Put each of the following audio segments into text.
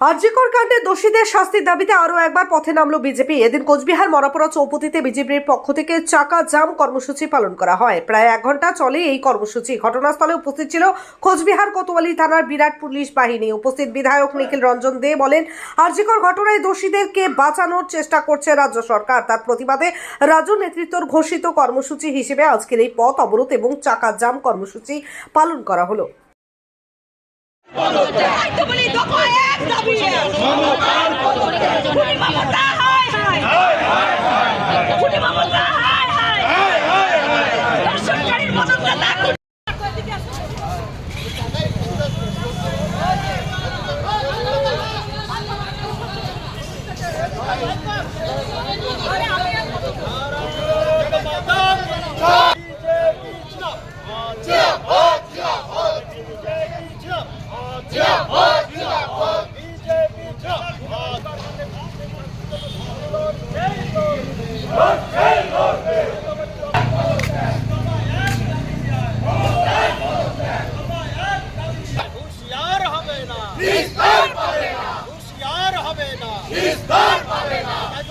আরজিকর কাণ্ডে দোষীদের শাস্তির দাবিতে আরও একবার পথে নামলো বিজেপি। এদিন কোচবিহার, মরাপড়া চৌপতিতে বিজেপির পক্ষ থেকে চাকা জাম কর্মসূচি পালন করা হয়। প্রায় এক ঘণ্টা চলে এই কর্মসূচি। ঘটনাস্থলে উপস্থিত ছিল কোচবিহার কোতোয়ালি থানার বিরাট পুলিশ বাহিনী। উপস্থিত বিধায়ক নিখিল রঞ্জন দে বলেন, আরজিকর ঘটনায় দোষীদেরকে বাঁচানোর চেষ্টা করছে রাজ্য সরকার। তার প্রতিবাদে রাজ্য নেতৃত্বর ঘোষিত কর্মসূচি হিসেবে আজকের এই পথ অবরোধ এবং চাকা জাম কর্মসূচি পালন করা হলো। মামতা। হায় হায়। মামতা হায়। হুঁশিয়ার হবে না হুঁশিয়ার হবে না এত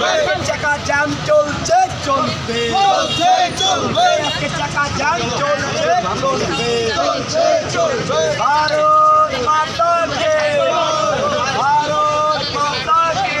চাকা জ্যাম চলছে চলবে। চলছে চলবে। আজকে চাকা জ্যাম চলছে চলবে। চলছে চলবে। ভারত মাতা কে ভারত মাতা কে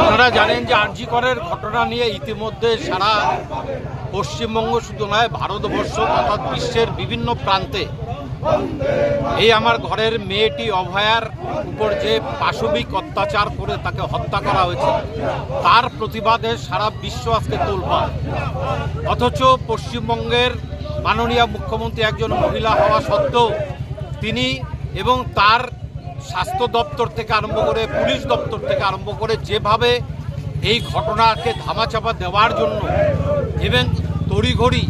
আপনারা জানেন যে আরজি করের ঘটনা নিয়ে ইতিমধ্যে সারা পশ্চিমবঙ্গ শুধু নয়, ভারতবর্ষ তথা বিশ্বের বিভিন্ন প্রান্তে। এই আমার ঘরের মেয়েটি অভয়ার উপর যে পাশবিক অত্যাচার করে তাকে হত্যা করা হয়েছে, তার প্রতিবাদে সারা বিশ্ব আজকে তোলপাড়। অথচ পশ্চিমবঙ্গের মাননীয় মুখ্যমন্ত্রী একজন মহিলা হওয়া সত্ত্বেও তিনি এবং তার স্বাস্থ্য দপ্তর থেকে আরম্ভ করে পুলিশ দপ্তর থেকে আরম্ভ করে যেভাবে এই ঘটনাকে ধামাচাপা দেওয়ার জন্য এবং তড়িঘড়ি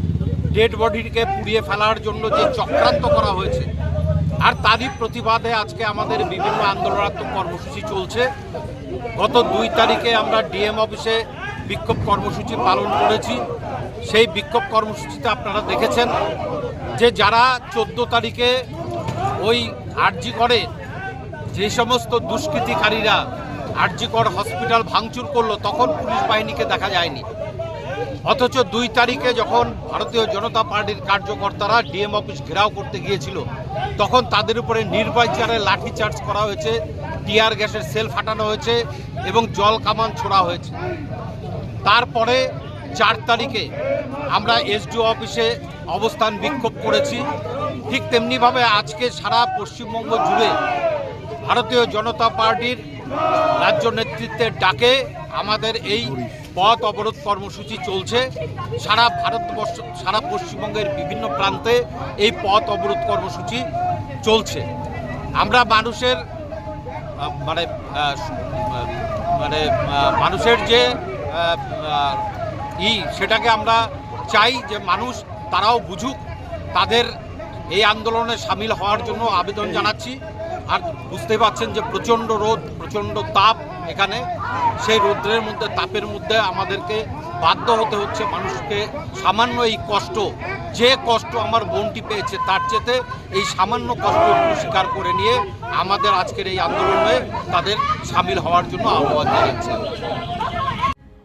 ডেড বডিকে পুড়িয়ে ফেলার জন্য যে চক্রান্ত করা হয়েছে, আর তারই প্রতিবাদে আজকে আমাদের বিভিন্ন আন্দোলনাত্মক কর্মসূচি চলছে। গত দুই তারিখে আমরা ডিএম অফিসে বিক্ষোভ কর্মসূচি পালন করেছি। সেই বিক্ষোভ কর্মসূচিতে আপনারা দেখেছেন যে যারা চোদ্দ তারিখে ওই আরজি করে, যে সমস্ত দুষ্কৃতিকারীরা আরজিকর হসপিটাল ভাঙচুর করল, তখন পুলিশ বাহিনীকে দেখা যায়নি। অথচ দুই তারিখে যখন ভারতীয় জনতা পার্টির কার্যকর্তারা ডিএম অফিস ঘেরাও করতে গিয়েছিল, তখন তাদের উপরে নির্বাচারে লাঠিচার্জ করা হয়েছে, টিয়ার গ্যাসের সেল ফাটানো হয়েছে এবং জল কামান ছোড়া হয়েছে। তারপরে চার তারিখে আমরা এসডিও অফিসে অবস্থান বিক্ষোভ করেছি। ঠিক তেমনিভাবে আজকে সারা পশ্চিমবঙ্গ জুড়ে ভারতীয় জনতা পার্টির রাজ্য নেতৃত্বের ডাকে আমাদের এই পথ অবরোধ কর্মসূচি চলছে। সারা ভারতবর্ষ, সারা পশ্চিমবঙ্গের বিভিন্ন প্রান্তে এই পথ অবরোধ কর্মসূচি চলছে। আমরা মানুষের মানে মানে মানুষের যে ই, সেটাকে আমরা চাই যে মানুষ তারাও বুঝুক, তাদের এই আন্দোলনে সামিল হওয়ার জন্য আবেদন জানাচ্ছি। আর বুঝতে পারছেন যে প্রচণ্ড রোদ, প্রচণ্ড তাপ এখানে। সেই রৌদ্রের মধ্যে, তাপের মধ্যে আমাদেরকে বাধ্য হতে হচ্ছে মানুষকে সামান্য এই কষ্ট, যে কষ্ট আমার বোনটি পেয়েছে তার চেতে এই সামান্য কষ্ট স্বীকার করে নিয়ে আমাদের আজকের এই আন্দোলনে তাদের সামিল হওয়ার জন্য আহ্বান জানাচ্ছি।